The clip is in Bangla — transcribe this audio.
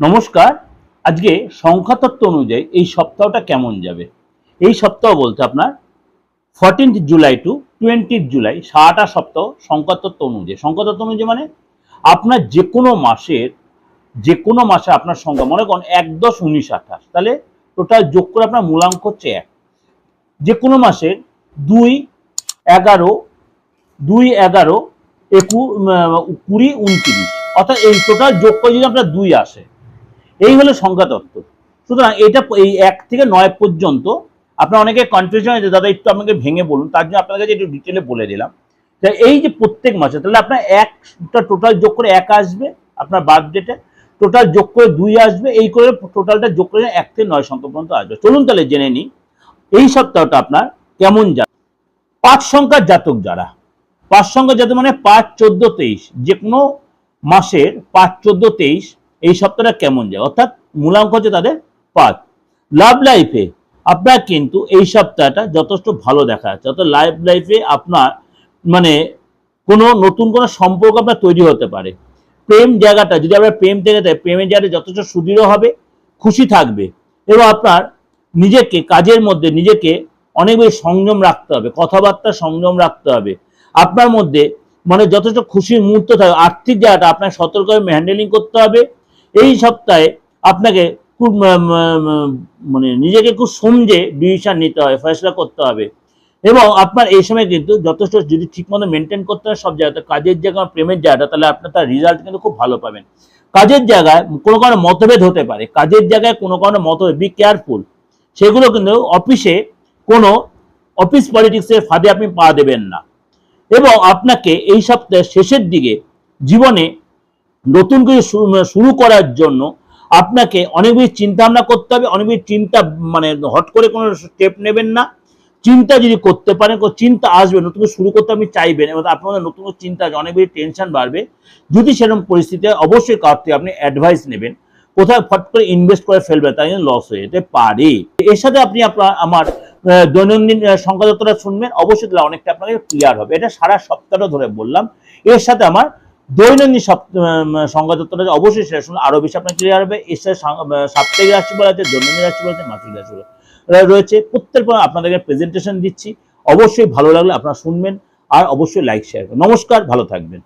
নমস্কার। আজকে সংখ্যাতত্ত্ব অনুযায়ী এই সপ্তাহটা কেমন যাবে? এই সপ্তাহ বলতে আপনার fourteenth July to twentieth July সারাটা সপ্তাহ সংখ্যাতত্ত্ব অনুযায়ী। সংখ্যাতত্ত্ব অনুযায়ী মানে আপনার যে কোনো মাসের যে কোনো মাসে আপনার সংখ্যা, মনে করুন এক দশ উনিশ আঠাশ, তাহলে টোটাল যোগ করে আপনার মূলাঙ্ক হচ্ছে এক। যে কোনো মাসের দুই এগারো দুই এগারো একু কুড়ি, উনত্রিশ, অর্থাৎ এই টোটাল যোগ করে যদি আপনার দুই আসে এই হলো সংখ্যা তত্ত্ব। সুতরাং এটা এই এক থেকে নয় পর্যন্ত আপনার অনেকে কনফিউশন হয়েছে দাদা, একটু আপনাকে ভেঙে বলুন। তার জন্য আপনার কাছে একটু ডিটেলে বলে দিলাম। যে এই যে প্রত্যেক মাসে, তাহলে আপনার একটা টোটাল যোগ করে এক আসবে আপনার বার্থডেটা টোটাল যোগ করে দুই আসবে, এই করে টোটালটা যোগ করে এক থেকে নয় সংখ্যা পর্যন্ত আসবে। চলুন তাহলে জেনে নিই, এই সপ্তাহটা আপনার কেমন যাবে পাঁচ সংখ্যার জাতক যারা। পাঁচ সংখ্যার জাতক মানে পাঁচ, চোদ্দ, তেইশ। যে কোনো মাসের পাঁচ, চোদ্দ, তেইশ এই সপ্তাহটা কেমন যায়? অর্থাৎ মূলাঙ্ক হচ্ছে তাদের পাঁচ। লাভ লাইফে আপনার কিন্তু এই সপ্তাহটা যথেষ্ট ভালো দেখা যাচ্ছে। অর্থাৎ লাইফ লাইফে আপনার মানে কোনো নতুন কোনো সম্পর্ক আপনার তৈরি হতে পারে। প্রেম জায়গাটা, যদি আপনার প্রেম থেকে থাকে প্রেমের জায়গাটা যথেষ্ট সুদৃঢ় হবে, খুশি থাকবে এবং আপনার নিজেকে কাজের মধ্যে নিজেকে অনেক বেশি সংযম রাখতে হবে, কথাবার্তা সংযম রাখতে হবে। আপনার মধ্যে মানে যথেষ্ট খুশির মুহূর্ত থাকে, আর্থিক জায়গাটা আপনার সতর্কভাবে হ্যান্ডেলিং করতে হবে এই সপ্তাহে আপনাকে খুব মানে নিজেকে খুব সমঝে ডিসিশন নিতে হবে, ফয়সলা করতে হবে। এবং আপনার এই সময় কিন্তু যথেষ্ট যদি ঠিকমতো মেনটেন করতে হয় সব জায়গাতে কাজের জায়গা, প্রেমের জায়গাটা, তাহলে আপনার তার রেজাল্ট কিন্তু খুব ভালো পাবেন। কাজের জায়গায় কোনো কারণে মতভেদ হতে পারে। কাজের জায়গায় কোনো কারণে মতভেদ বি কেয়ারফুল সেগুলো কিন্তু অফিসে কোনো অফিস পলিটিক্সের ফাঁদে আপনি পা দেবেন না। এবং আপনাকে এই সপ্তাহের শেষের দিকে জীবনে নতুন কিছু শুরু- শুরু করার জন্য আপনাকে অনেক বেশি চিন্তা ভাবনা করতে হবে, অনেক বেশি চিন্তা মানে হট করে কোনো স্টেপ নেবেন না। চিন্তা যদি করতে পারেন চিন্তা আসবে, নতুন কিছু শুরু করতে আপনি চাইবেন, এবং আপনাদের নতুন চিন্তা অনেক বেশি টেনশন বাড়বে। যদি সেরকম পরিস্থিতিতে অবশ্যই কার থেকে আপনি অ্যাডভাইস নেবেন কোথায় ফট করে ইনভেস্ট করে ফেলবে তাই লস হয়ে যেতে পারে। এর সাথে আপনি আপনার, আমার দৈনন্দিন সংখ্যাতত্ত্বটা শুনবেন, অবশ্যই অনেকটা আপনাকে ক্লিয়ার হবে। এটা সারা সপ্তাহটা ধরে বললাম। এর সাথে আমার দৈনন্দিন সংখ্যাতত্ত্বটা অবশ্যই সেটা শুনলে আরও বেশি আপনার ক্লিয়ার হবে। এর সাথে সাপ্তাহিক রাশি বলা আছে দৈনন্দিন রাশি বলা আছে মাসিক রাশি বলা রয়েছে। প্রত্যেক পর আপনাদেরকে প্রেজেন্টেশন দিচ্ছি। অবশ্যই ভালো লাগলে আপনারা শুনবেন। আর অবশ্যই লাইক শেয়ার নমস্কার, ভালো থাকবেন।